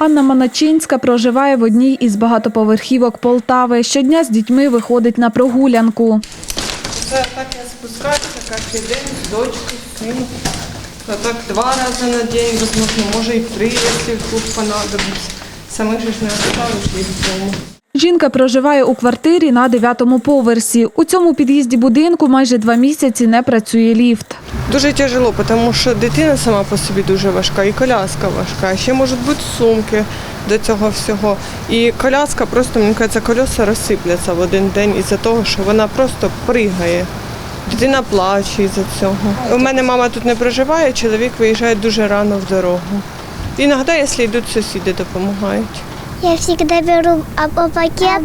Анна Маначинська проживає в одній із багатоповерхівок Полтави. Щодня з дітьми виходить на прогулянку. Це так я спускаюся кожен день з дочкою, з. Так два рази на день, можливо, може і три, якщо вдруг понадобиться. Самих ж не оставиш їх вдома. Жінка проживає у квартирі на дев'ятому поверсі. У цьому під'їзді будинку майже два місяці не працює ліфт. Дуже тяжело, тому що дитина сама по собі дуже важка, і коляска важка, ще можуть бути сумки до цього всього. І коляска просто, мені кажеться, колеса розсипляться в один день із-за того, що вона просто пригає. Дитина плаче із-за цього. У мене мама тут не проживає, чоловік виїжджає дуже рано в дорогу. Іноді, якщо йдуть сусіди, допомагають. Я всегда беру або пакет,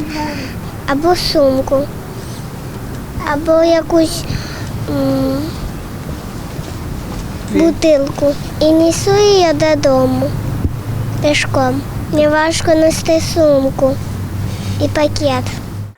або сумку, або якусь м, бутилку. І несу її додому пішком. Мені важко нести сумку і пакет.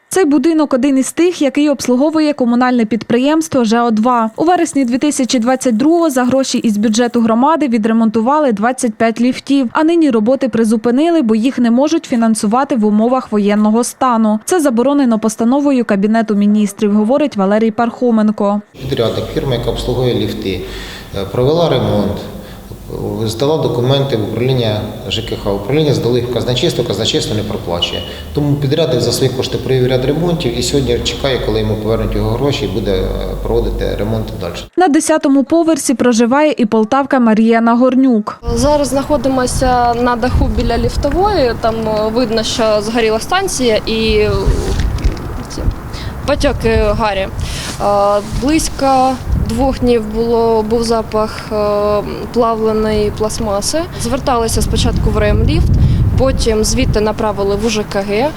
Цей будинок один із тих, який обслуговує комунальне підприємство ЖО-2. У вересні 2022-го за гроші із бюджету громади відремонтували 25 ліфтів, а нині роботи призупинили, бо їх не можуть фінансувати в умовах воєнного стану. Це заборонено постановою Кабінету міністрів, говорить Валерій Пархоменко. Підрядник, фірма, яка обслуговує ліфти, е, провела ремонт, здала документи в управління ЖКХ. Управління здали в казначейство, казначейство не проплачує. Тому підрядник за свої кошти провів ряд ремонтів і сьогодні чекає, коли йому повернуть його гроші і буде е, проводити ремонт далі. На 10-му поверсі проживає і полтавка Марія Нагорнюк. Зараз знаходимося на даху біля ліфтової. Там е, видно, що згоріла станція і е, ці потьоки гарі. Близько двох днів було був запах е, плавленої пластмаси. Зверталися спочатку в ремліфт. Потім звідти направили в УЖКГ. Е,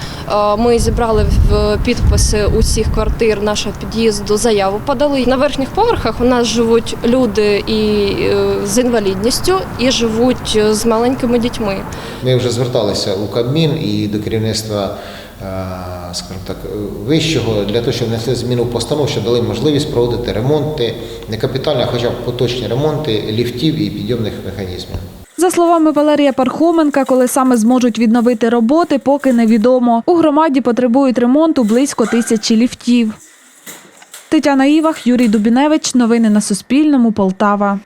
Ми зібрали в- підписи усіх квартир нашого під'їзду, заяву подали. На верхніх поверхах у нас живуть люди і е, з інвалідністю, і живуть е, з маленькими дітьми. Ми вже зверталися у Кабмін і до керівництва скажімо так, вищого для того, щоб внесли зміну в постанову, що дали можливість проводити ремонти, не капітальні, а хоча б поточні ремонти ліфтів і підйомних механізмів. За словами Валерія Пархоменка, коли саме зможуть відновити роботи, поки невідомо. У громаді потребують ремонту близько тисячі ліфтів. Тетяна Івах, Юрій Дубіневич. Новини на Суспільному. Полтава.